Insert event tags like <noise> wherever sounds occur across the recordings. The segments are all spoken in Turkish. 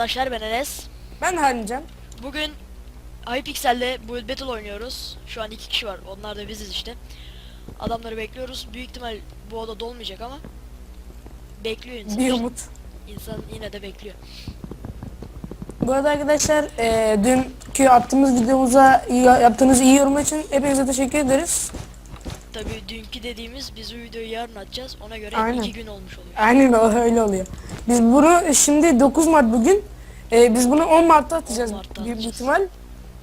arkadaşlar ben Enes. Ben Halimcan. Bugün Hypixel'le Build Battle oynuyoruz. Şu an iki kişi var. Onlar da biziz işte. Adamları bekliyoruz. Büyük ihtimal bu oda dolmayacak ama bekliyor insan. Bir umut. İnsan yine de bekliyor. Bu arada arkadaşlar e, dünkü attığımız videomuza yaptığınız iyi yorum için hepinize teşekkür ederiz. Tabii dünkü dediğimiz biz bu videoyu yarın atacağız. Ona göre Aynen. iki gün olmuş oluyor. Aynen öyle oluyor. Biz bunu şimdi 9 Mart bugün. E, biz bunu 10 Mart'ta atacağız 10 Mart'ta büyük atacağız. ihtimal.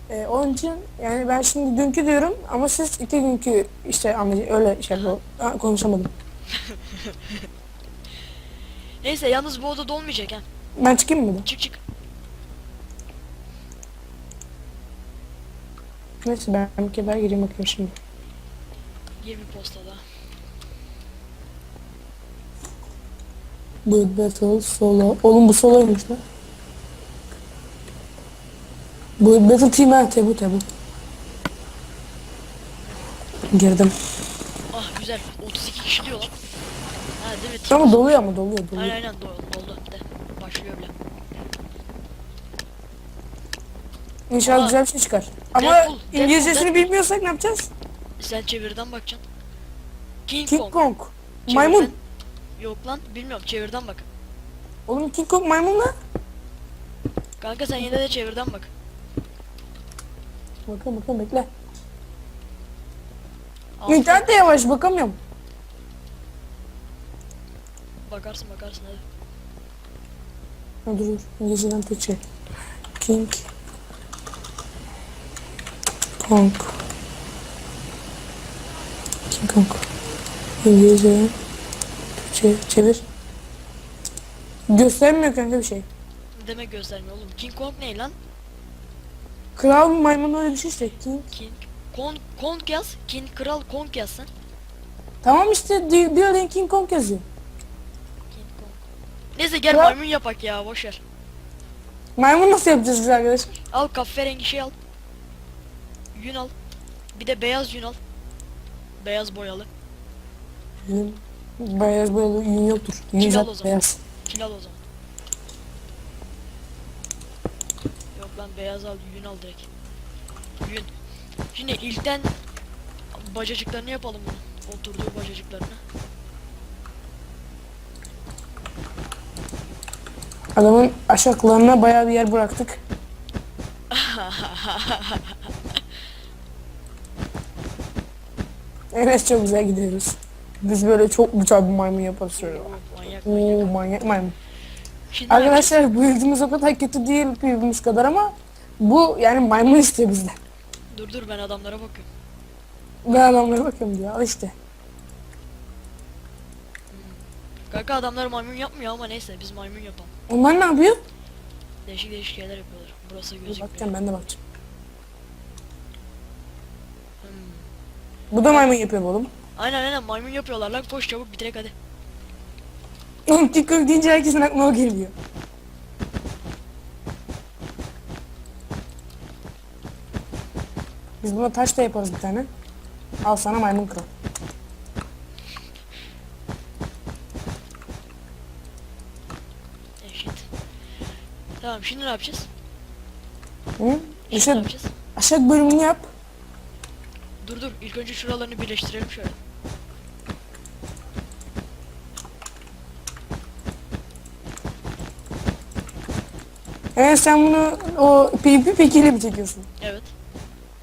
E, onun için yani ben şimdi dünkü diyorum ama siz iki günkü işte anlay- öyle şey. Ha, <laughs> konuşamadım. Neyse yalnız bu oda dolmayacak ha. Ben çıkayım mı? bir de? Çık çık. Neyse ben bir kere daha gireyim bakayım şimdi. Gir bir postada. Build Battle Solo. Oğlum bu soloymuş lan. Build Battle Team ha tebu tebu. Girdim. Ah güzel. 32 kişi diyor lan. Ha değil mi? Ama doluyor ama doluyor doluyor. Aynen aynen do- doldu. De. Başlıyor bile. İnşallah Ama- güzel bir şey çıkar. Ama Deadpool, İngilizcesini Deadpool. bilmiyorsak ne yapacağız? Sen çeviriden bakacaksın. King, King Kong. Kong. Çevirden- Maymun. Yok lan bilmiyorum çevirden bak. Oğlum King Kong maymun lan. Kanka sen yine de çevirden bak. Bakın bakın bekle. Al, İnternet de yavaş bakamıyorum. Bakarsın bakarsın hadi. Ha, dur dur. İngilizceden Türkçe. King Kong. King Kong. İngilizceden Türkçe çevir. Göstermiyor kanka bir şey. Demek göstermiyor oğlum. King Kong ne lan? Kral maymun öyle bir şey işte. King. King Kong, Kong yaz. King Kral Kong yaz sen. Tamam işte di- bir araya King Kong yazıyor. King Kong. Neyse gel Kral- maymun yapak ya boş ver. Maymun nasıl yapacağız biz arkadaşlar? Al kahverengi şey al. Yün al. Bir de beyaz yün al. Beyaz boyalı. Benim beyaz boyalı yün yoktur. Yün Kil al o zaman. beyaz. Kil al o zaman. Yok lan beyaz al yün al direkt. Yün. Şimdi ilkten bacacıklarını yapalım bunu. Oturduğu bacacıklarını. Adamın aşaklarına bayağı bir yer bıraktık. <laughs> Enes çok güzel gidiyoruz. Biz böyle çok güzel bir maymun yaparız şöyle. Oo, manyak Oo manyak. manyak maymun. Şimdi bak, Arkadaşlar bu yıldızımız o kadar kötü değil büyüdüğümüz kadar ama bu yani maymun istiyor bizden. dur dur ben adamlara bakıyorum. Ben adamlara bakıyorum diyor al işte. Kanka adamlar maymun yapmıyor ama neyse biz maymun yapalım. Onlar ne yapıyor? Değişik değişik şeyler yapıyorlar. Burası gözükmüyor. bakacağım ben de bakacağım. Hmm. Bu da maymun yapıyor oğlum. Aynen aynen maymun yapıyorlar lan koş çabuk bitirek hadi. Oğlum TikTok deyince herkesin aklına o geliyor. Biz buna taş da yaparız bir tane. Al sana maymun kral. Eşit. Tamam şimdi ne yapacağız? Hı? Şimdi ne İşte yapacağız? aşağı bölümünü yap. Dur dur ilk önce şuralarını birleştirelim şöyle. Evet sen bunu o PvP pekiyle mi çekiyorsun? Evet.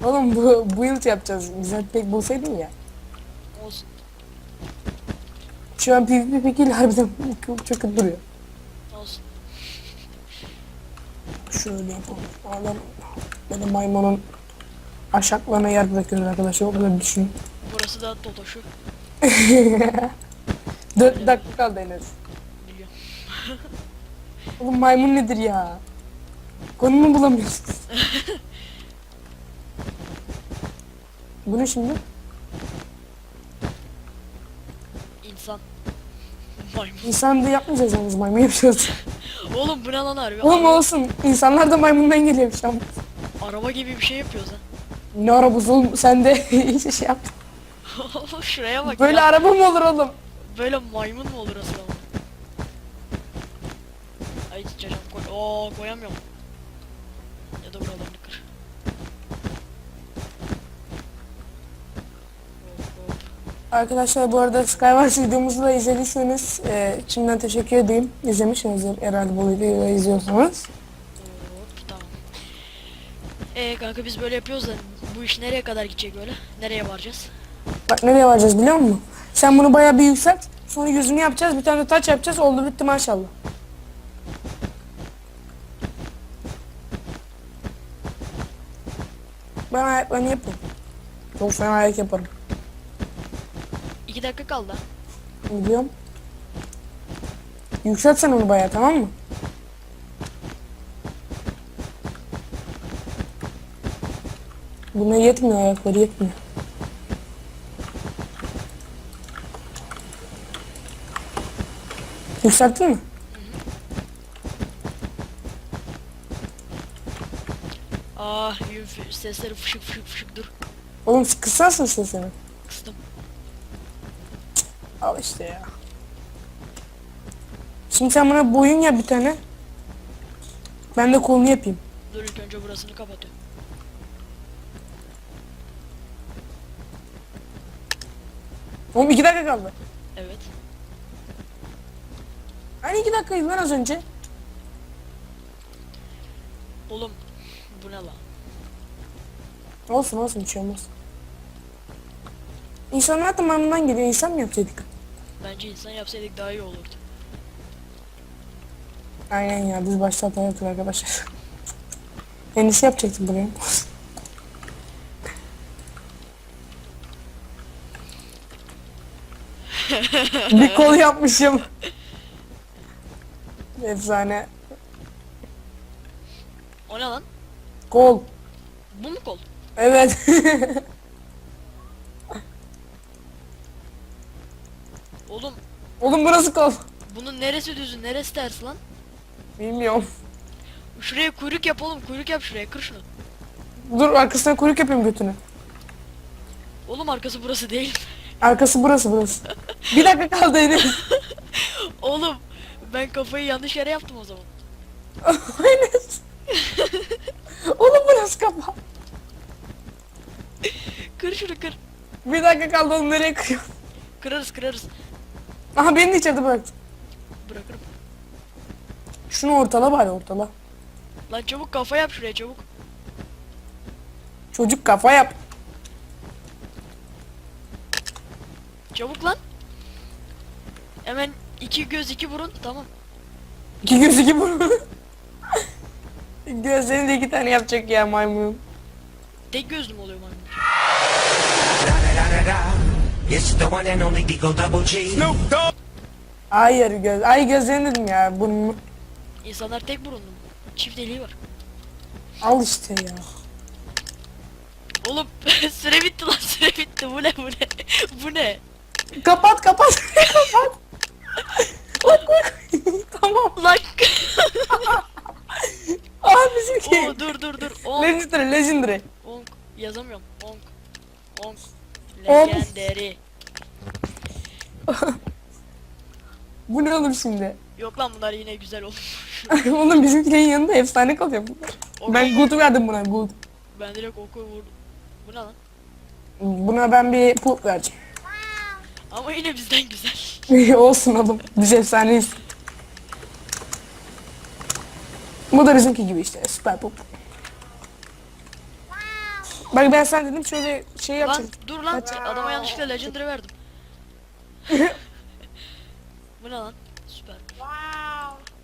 Oğlum bu build yapacağız. Güzel pek bulsaydın ya. Olsun. Şu an PvP pekiyle harbiden çok kötü duruyor. Olsun. Şöyle yapalım. Adam böyle maymunun aşaklarına yer bırakıyoruz arkadaşlar. O kadar düşün. Burası da <laughs> Totoş'u. 4 dakika kaldı Enes. Biliyorum. Oğlum maymun nedir ya? Konunu bulamıyorsunuz. Bu ne şimdi? İnsan. Maymun. İnsan da yapmayacağız yalnız maymun yapacağız. Oğlum bu ne lan harbi? Oğlum Araba- olsun. İnsanlar da maymundan geliyor şu an. Araba gibi bir şey yapıyoruz ha. Ne arabası oğlum sen de <laughs> iyice şey yap. Şuraya bak Böyle ya. araba mı olur oğlum? Böyle maymun mu olur aslında? Ay sıçacağım. Koy Oo koyamıyorum. Ya da buralarını kır. Arkadaşlar bu arada Skywars videomuzu da izlediyseniz e, şimdiden teşekkür edeyim. İzlemişsinizdir herhalde bu videoyu izliyorsanız. Hop tamam. Ee kanka biz böyle yapıyoruz da bu iş nereye kadar gidecek böyle? Nereye varacağız? Bak nereye varacağız biliyor musun? Sen bunu bayağı bir yükselt. Sonra yüzünü yapacağız. Bir tane de taç yapacağız. Oldu bitti maşallah. Ben ayaklarını yapayım. Çok fena ayak yaparım. 2 dakika kaldı. Biliyorum. Yükselt sen onu bayağı tamam mı? Buna yetmiyor ayakları yetmiyor. Yükselttin mi? Ah yün sesleri fışık fışık fışık dur. Oğlum kısarsın sesini. Kıstım. Al işte ya. Şimdi sen bana boyun yap bir tane. Ben de kolunu yapayım. Dur ilk önce burasını kapatıyorum. Oğlum iki dakika kaldı. Evet. Hani iki dakikaydı lan az önce. Oğlum bu ne lan? Olsun olsun bir şey olmaz. İnsanlar tamamından geliyor. İnsan mı yapsaydık? Bence insan yapsaydık daha iyi olurdu. Aynen ya biz başta hata yaptık arkadaşlar. <laughs> En iyisi yapacaktım buraya. <laughs> bir kol yapmışım. Efsane. O ne lan? Kol. Bu mu kol? Evet. Oğlum Oğlum burası kol. bunun neresi düzü neresi ters lan? Bilmiyorum. Şuraya kuyruk yap oğlum kuyruk yap şuraya kır şunu. Dur arkasına kuyruk yapayım götünü. Oğlum arkası burası değil. Arkası burası burası. Bir dakika kaldı Enes. <laughs> Oğlum ben kafayı yanlış yere yaptım o zaman. <laughs> Enes. <laughs> Oğlum burası kafa. Kır şunu kır. Bir dakika kaldı oğlum nereye kırıyor? Kırarız kırarız. Aha beni de içeride bıraktı. Bırakırım. Şunu ortala bari ortala. Lan çabuk kafa yap şuraya çabuk. Çocuk kafa yap. Çabuk lan. Hemen iki göz iki burun tamam. İki göz iki burun. <laughs> Gözlerini de iki tane yapacak ya maymun. Tek gözlü mü oluyor maymun? Hayır göz. Ay gözlerini dedim ya burnumu. İnsanlar tek burunlu? Çift deliği var. Al işte ya. Oğlum <laughs> süre bitti lan süre bitti. Bu ne bu ne? <laughs> bu ne? Kapat kapat. kapat. <laughs> Tamam. Lan. Aa bizimki. Oo dur dur dur. Onk. Legendary legendary. Onk. Yazamıyorum. Onk. Onk. Onk. Legendary. <laughs> Bu ne olur şimdi? Yok lan bunlar yine güzel olmuş. <laughs> Oğlum bizimkilerin yanında efsane kalıyor bunlar. Oku. Ben good verdim buna good. Ben direkt oku vurdum. Bu ne lan? Buna ben bir pul vereceğim. Ama yine bizden güzel. <laughs> Olsun oğlum. Biz efsaneyiz. Bu da bizimki gibi işte süper pop. Bak ben sen dedim şöyle şey lan yapacağım. dur lan. Kaç- Adama yanlışlıkla legendary verdim. <laughs> bu ne lan? Süper.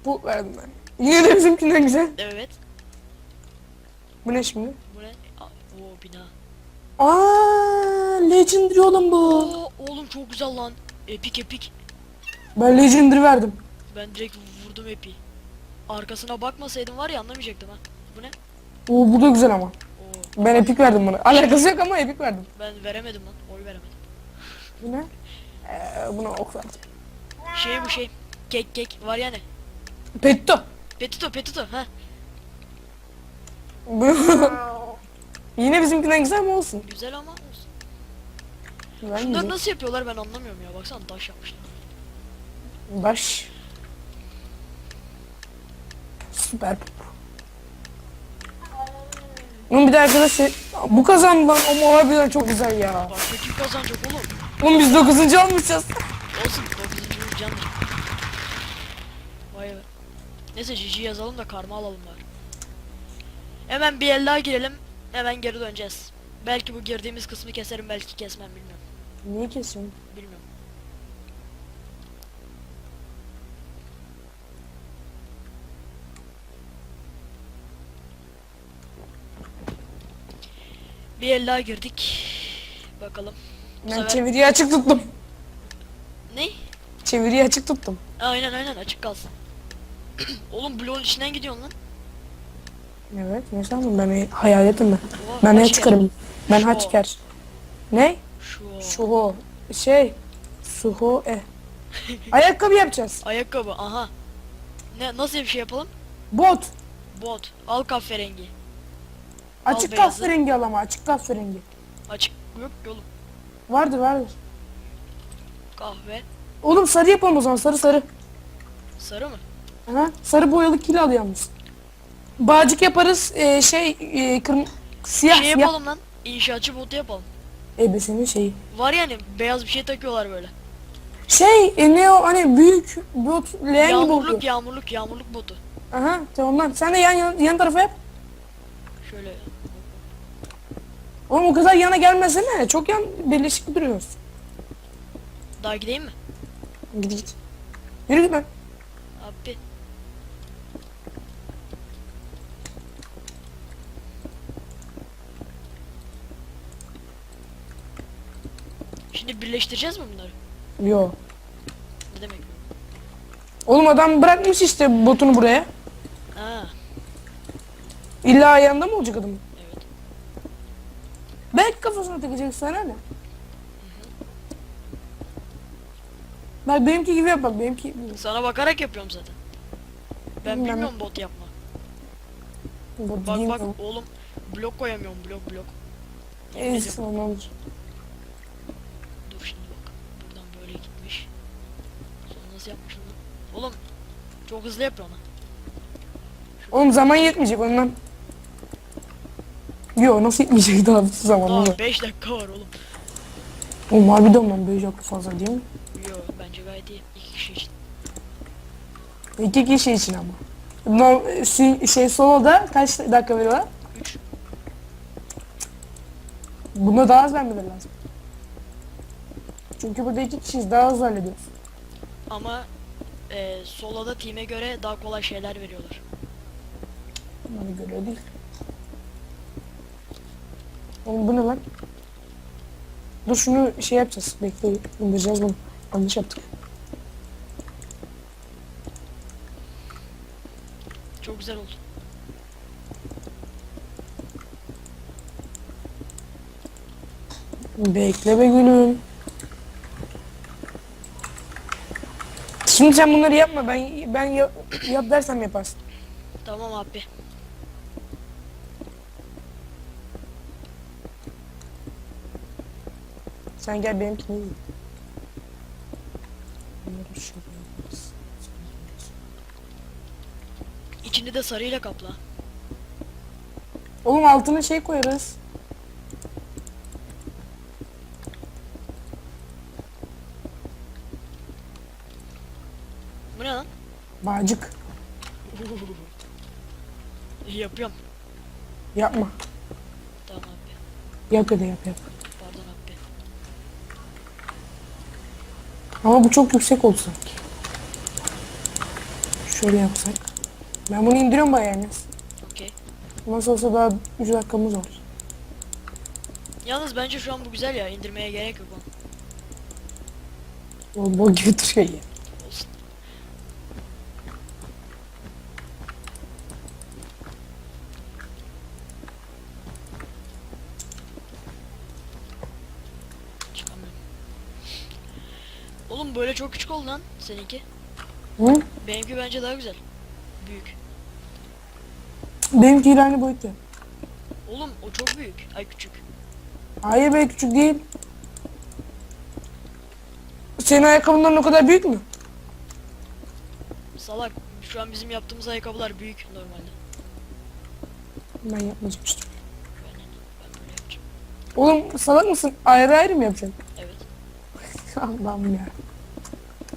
Pul verdim ben. Yine de bizimkinden güzel. Evet. Bu ne şimdi? Bu ne? Oo bina. Aa, legendary oğlum bu. Oo oğlum çok güzel lan. Epik epik. Ben legendary verdim. Ben direkt vurdum epi. Arkasına bakmasaydım var ya anlamayacaktım ha. Bu ne? Oo, bu da güzel ama. Oo Ben epik verdim buna. Alakası yok ama epik verdim. ben veremedim lan. Oy veremedim. Bu ne? Ee, buna ok verdim. Şey bu şey. Kek kek var ya ne? Petto. Petito petito ha. Bu- <laughs> Yine bizimkinden güzel mi olsun? Güzel ama olsun. Ben Bunları güzel. nasıl yapıyorlar ben anlamıyorum ya. Baksana taş yapmışlar. Baş. Süper. Oğlum bir de arkadaşlar bu kazan lan ama harbiden çok güzel ya. Başka kim kazanacak oğlum? Oğlum biz 9. almışız. Olsun 9. candır. Vay be. Neyse GG yazalım da karma alalım bari. Hemen bir el daha girelim. Hemen geri döneceğiz. Belki bu girdiğimiz kısmı keserim belki kesmem bilmiyorum. Niye kesiyorsun? Bilmiyorum. Bir el daha girdik. Bakalım. Bu Ben sefer- çeviriyi açık tuttum. Ne? Çeviriyi açık tuttum. Aynen aynen açık kalsın. <clears throat> Oğlum bloğun içinden gidiyorsun lan. Evet ne sandın ben hayaletim ben. Oha, Ben ne çıkarım? Ben Şu. ha çıkar. Ne? Şu Suho. Şey. Suho e. <laughs> Ayakkabı yapacağız. ayakkabı aha. Ne nasıl bir şey yapalım? Bot. Bot. Al kahverengi. Açık beyazı. kahverengi al ama açık kahverengi. Açık yok ki oğlum. Vardır vardır. Kahve. Oğlum sarı yapalım o zaman sarı sarı. Sarı mı? Aha, sarı boyalı kil al yalnız. Bağcık yaparız e, şey e, kırm siyah şey siyah. yapalım lan. İnşaatçı botu yapalım. Ebesenin şeyi. Var yani beyaz bir şey takıyorlar böyle. Şey e, ne o hani büyük bot leğen gibi Yağmurluk yağmurluk yağmurluk botu. Aha tamam lan. Sen de yan, yan, yan tarafa yap. Şöyle. Oğlum o kadar yana gelmesene. Çok yan birleşik duruyoruz. Daha gideyim mi? Git git. Yürü git lan. Abi. Şimdi birleştireceğiz mi bunları? Yo. Ne demek? Oğlum adam bırakmış işte botunu buraya. Ha, İlla ayağında mı olacak adam? Evet. Belki kafasına takacak sana ne? Bak benimki gibi yap bak benimki Sana bakarak yapıyorum zaten. Ben Bilmem. bilmiyorum bot yapma. Bot Bak bak mi? oğlum blok koyamıyorum blok blok. Ez olur. Dur şimdi bak. Buradan böyle gitmiş. Sonra nasıl yapmışım lan? Oğlum çok hızlı yapıyor ona. Oğlum zaman yetmeyecek ondan. Yo nasıl yetmeyecek daha bir zaman Daha yok. 5 dakika var oğlum. Oğlum harbiden ondan böyle çok fazla değil mi? Yo bence gayet iyi. İki kişi için. İki kişi için ama. No, si- şey soloda kaç dakika veriyorlar? 3. Bunda daha az vermeleri lazım. Çünkü burada iki kişiyiz daha hızlı hallediyoruz. Ama e, soloda team'e göre daha kolay şeyler veriyorlar. Bana göre değil. Oğlum bu ne lan? Dur şunu şey yapacağız. Bekle indireceğiz bunu. Yanlış yaptık. Çok güzel oldu. Bekle be gülüm. Şimdi sen bunları yapma. Ben ben yap, yap dersem yaparsın. Tamam abi. Sen gel benimkini yiyin. İçini de sarıyla kapla. Oğlum altına şey koyarız. Bu ne lan? Bağcık. <laughs> Yapıyorum. Yapma. Tamam abi. Yap ya da yap yap. Pardon abi. Ama bu çok yüksek oldu sanki. Şöyle yapsak. Ben bunu indiriyorum bayağı yani. Okey. Nasıl olsa daha 3 dakikamız var. Yalnız bence şu an bu güzel ya. indirmeye gerek yok bok gibi duruyor ya. Olsun. Çıkamıyorum. Oğlum böyle çok küçük oldu lan seninki. Hı? Benimki bence daha güzel. Büyük. Benimki aynı boyutta. Oğlum o çok büyük. Ay küçük. Hayır be küçük değil. Senin ayakkabıların o kadar büyük mü? Salak. Şu an bizim yaptığımız ayakkabılar büyük normalde. Ben yapmayacağım işte. Ben, ben böyle yapacağım. Oğlum salak mısın? Ayrı ayrı mı yapacaksın? Evet. <laughs> Allah'ım ya.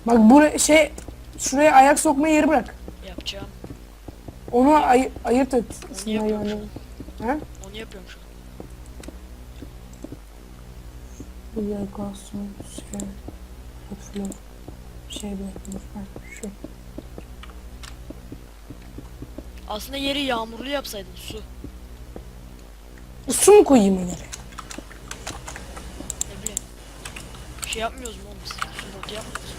Bak buraya şey şuraya ayak sokma yeri bırak. Yapacağım. Onu ay ayırt et. Onu yapıyorum şu an. Onu yapıyorum şu an. Buraya kalsın. Şey. Flor. Şey bırakılır. Ha, şu. Aslında yeri yağmurlu yapsaydın su. Su mu koyayım ileri? Ne bileyim. Bir şey yapmıyoruz mu oğlum biz? Su botu yapmıyoruz.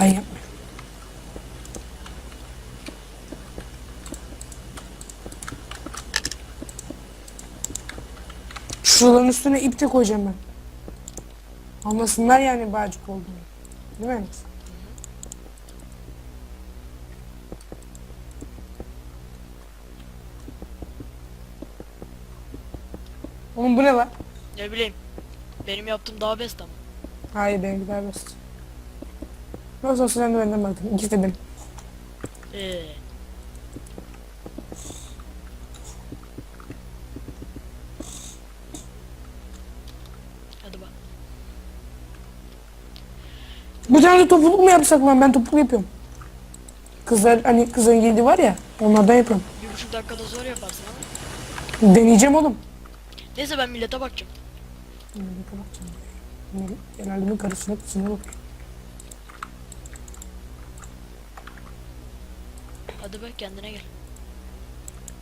Ben yapmıyorum. Şuraların üstüne ip de koyacağım ben. Anlasınlar yani bağcık olduğunu. Değil mi? Oğlum bu ne lan? Ne bileyim. Benim yaptığım daha best ama. Hayır benimki daha basit. Nasıl olsa sen de benden baktın. İkisi de benim. Ee, hadi bak. Bir tane de topukluk mu yapsak lan? Ben topukluk yapıyorum. Kızlar hani kızların giydiği var ya onlardan yapıyorum. Bir buçuk dakikada zor yaparsın ama. Deneyeceğim oğlum. Neyse ben millete bakacağım. Bakacağım. Genelde bir karısına kızına bak. Hadi be kendine gel.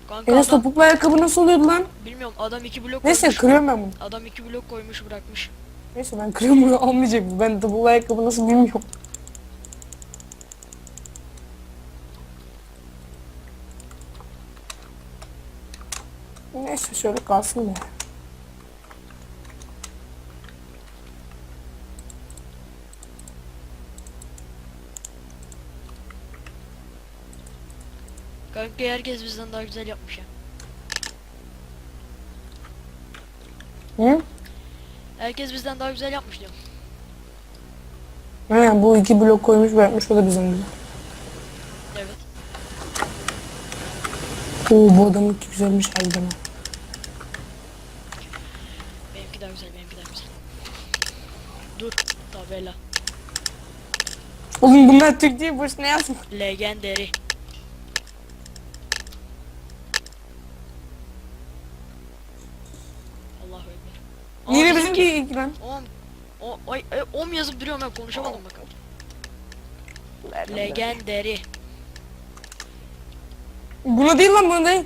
Kanka Enes adam, topuklu ayakkabı nasıl oluyordu lan? bilmiyorum adam iki blok Neyse koymuş. kırıyorum ben bunu. Adam iki blok koymuş bırakmış. Neyse ben kırıyorum bunu almayacak bu. Ben topuklu ayakkabı nasıl bilmiyorum. Neyse şöyle kalsın be. Kanka herkes bizden daha güzel yapmış ya. Hı? Herkes bizden daha güzel yapmış diyorum. He, bu iki blok koymuş bırakmış o da bizim gibi. Evet. Oo bu adamınki güzelmiş harbiden ha. Benimki daha güzel, benimki daha güzel. Dur, tabela. Oğlum bunlar Türk değil boşuna yazma. Legendary. Allahu Ekber. Aa, Yine ilk lan. Om. O, ay, ay, om yazıp duruyorum ben konuşamadım bakalım. Legendary. Buna değil lan buna değil.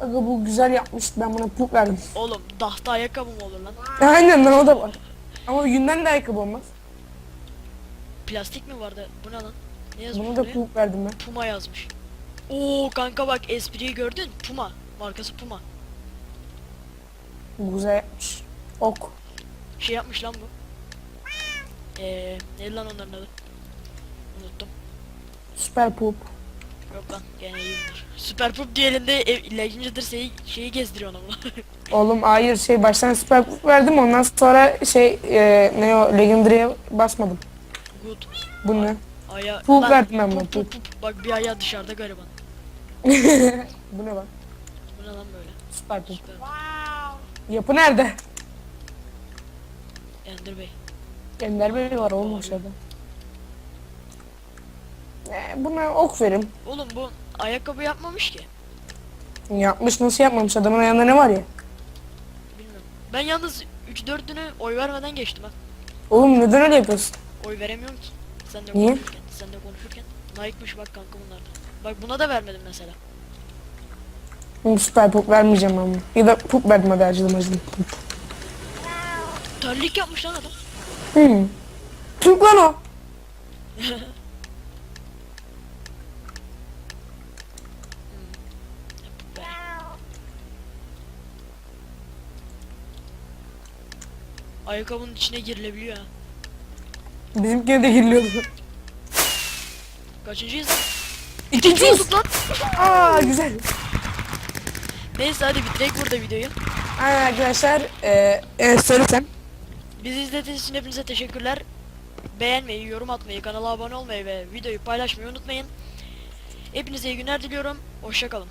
Aga bu güzel yapmış ben buna puk verdim. Oğlum dahta ayakkabı mı olur lan? Aynen lan o da var. Ama yünden de ayakkabı olmaz. Plastik mi vardı? Bu ne lan? Ne yazmış Buna da buraya? puk verdim ben. Puma yazmış. Oo kanka bak espriyi gördün. Puma. Markası Puma. Bu güzel yapmış. Ok. Şey yapmış lan bu. Eee neydi lan onların adı? Unuttum. Süper pup. Yok lan gene iyi bunlar. Süper Pup diye elinde ev, Legendary'dir şeyi, şeyi gezdiriyor onu. <laughs> Oğlum hayır şey baştan süper pup verdim ondan sonra şey e, ne o legendary'e basmadım. Good. Bu ne? Aya... Pup Lan, verdim ben buna, pup, pup, pup. Bak bir ayağı dışarıda gariban. <laughs> Bu ne bak? Bu ne lan böyle? Süper pup. Süper. Yapı nerede? Ender Bey. Ender Bey var oğlum aşağıda. E, buna ok verim. Oğlum bu ayakkabı yapmamış ki. Yapmış nasıl yapmamış adamın ayağında ne var ya? Bilmiyorum. Ben yalnız 3-4'ünü oy vermeden geçtim ha. Oğlum neden öyle yapıyorsun? Oy veremiyorum ki. Sen de Niye? konuşurken. Sen de konuşurken. Nike'mış bak kanka bunlarda. Bak buna da vermedim mesela. Oğlum süper pup vermeyeceğim bunu. Ya da pup verdim hadi acıdım acıdım. Terlik yapmış lan adam. Hmm. Türk lan o. <laughs> Ayakkabının içine girilebiliyor ha. Bizimkine de giriliyordu. Kaçıncıyız lan? İkinciyiz. Lan. Aa güzel. Neyse hadi bitirek burada videoyu. Aynen arkadaşlar. Eee evet, söyle sen. Bizi izlediğiniz için hepinize teşekkürler. beğenmeyi, yorum atmayı, kanala abone olmayı ve videoyu paylaşmayı unutmayın. Hepinize iyi günler diliyorum. Hoşçakalın.